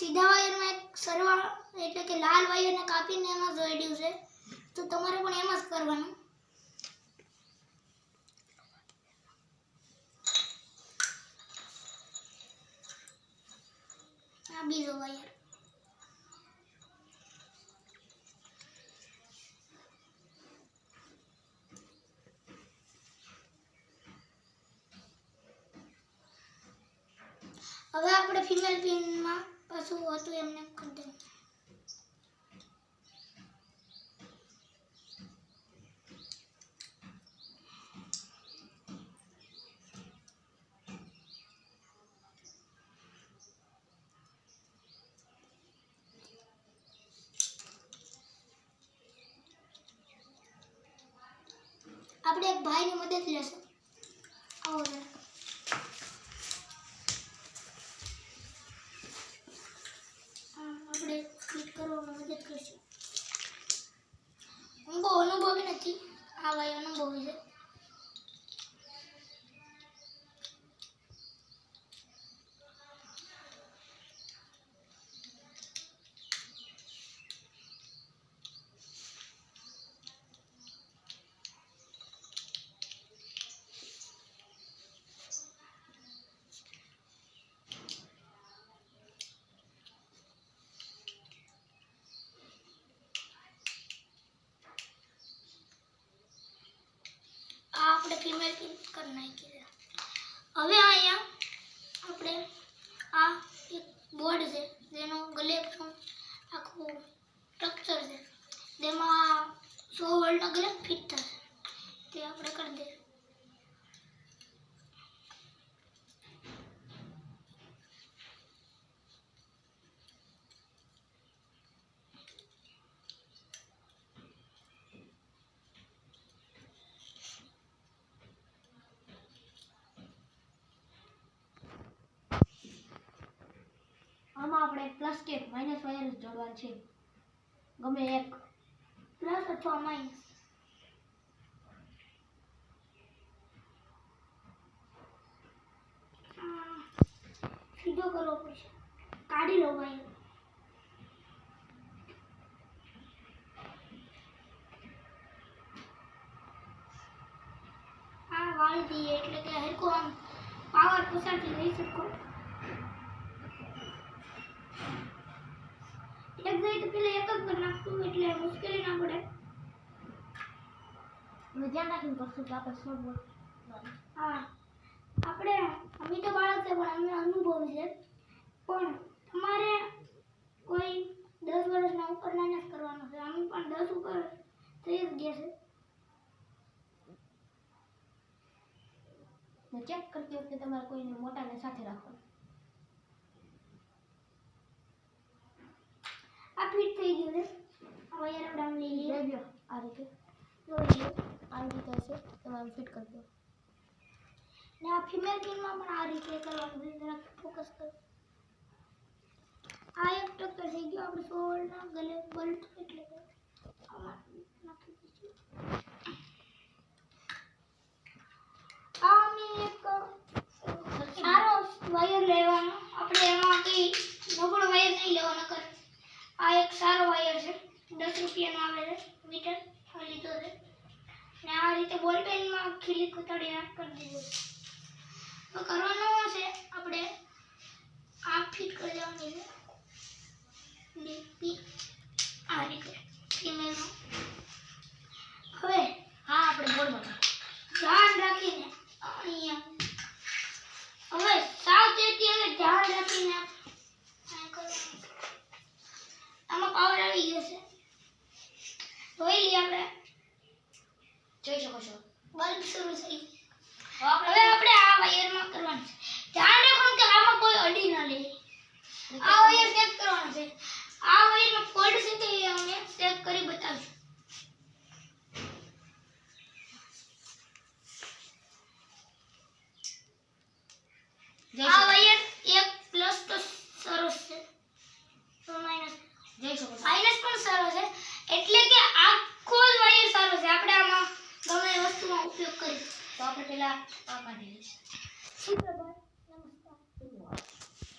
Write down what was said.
સીધા વાયરમાં એક સરવા એટલે કે લાલ વાયરને કાપીને એમાં જોડ્યું છે. તો તમારે પણ એમ જ કરવાનું. આ બીજો વાયર. હવે આપણે ફિમેલ પિનમાં પાછું હતું એમને કરી આપણે એક ભાઈની મદદ લેશું. આવો જરા. હા, આપણે ફિટ કરવામાં મદદ કરશું હું બહુ અનુભવી નથી આ ભાઈ અનુભવી છે ફિમેલ પિન કરી નાખી હવે અહીંયા આપણે આ એક બોર્ડ છે જેનો ગલેપનું આખું સ્ટ્રક્ચર છે જેમાં સો વોલ્ટનો ગલેપ ફિટ થશે તે આપણે કરી દઈએ આમાં આપણે પ્લસ કે માઇનસ વાયર જોડવાનું છે. ગમે એક. પ્લસ અથવા માઇનસ સીધો કરવો પડશે. કાઢી લો ભાઈ. આ વાળી એટલે કે હરકો આમ પાવર પસારથી લઈ શકો. એક જાય તો પેલા એક જ કરી નાખશું એટલે મુશ્કેલી ના પડે. ધ્યાન રાખીને કરશું કે આપણે વોલ્ટ હા. આપણે અમે તો બાળક છે પણ અમે અનુભવ છે. પણ તમારે કોઈ દસ વર્ષના ઉપરના જ કરવાનું છે. અમે પણ દસ ઉપર થઈ જ ગયા છે. ચેક કરતી વખતે તમારે કોઈને મોટાને સાથે રાખવાનું. આ ફિટ થઈ ગયું છે આ વાયર ડાઉન લઈ લઈએ જોઈ લો આ રીતે જોઈ લઈએ આવી રીતે હશે તમારે ફિટ કરી દો ને આ ફિમેલ પિનમાં પણ આ રીતે કરવાનું છે જરાક ફોકસ કરો આ એક ટક્કર થઈ ગયો આપણે સોળના ગલે બલ્ટ એટલે કે આમાં નાખી દઈશું આ અમે એક સારો વાયર લેવાનો આપણે એમાં કંઈ નબળો વાયર નહીં લેવાનો કર આ એક સારો વાયર છે. દસ રૂપિયાનો આવે છે મીટર. લીધો છે. ને આ રીતે બોલ પેનમાં ખીલી કુતડીને કરી દીધું. તો કરવાનું છે આપણે આ ફિટ કરી દેવાની છે ડીપી આ રીતે ફિમેલનો હવે હા આપણે બોર્ડમાં ધ્યાન રાખીને અહીંયા હવે સાવચેતી હવે ધ્યાન રાખીને આ કરવાનું છે. આમાં પાવર આવી ગયો છે જોઈ લઈએ આપણે જોઈ શકો છો બલ્બ શરૂ થઈ હવે આપણે આ વાયરમાં કરવાનું છે ધ્યાન છે આ વાયરનો ફોલ્ટ છે તે અમે ચેક કરી બતાવીશું જય આ શ્રી- વાયર એક પ્લસ તો સરસ છે તો માઇનસ જય શ્રી કૃષ્ણ. માઇનસ પણ સારો છે એટલે કે આખો જ વાયર સારો છે આપણે આમાં ગમે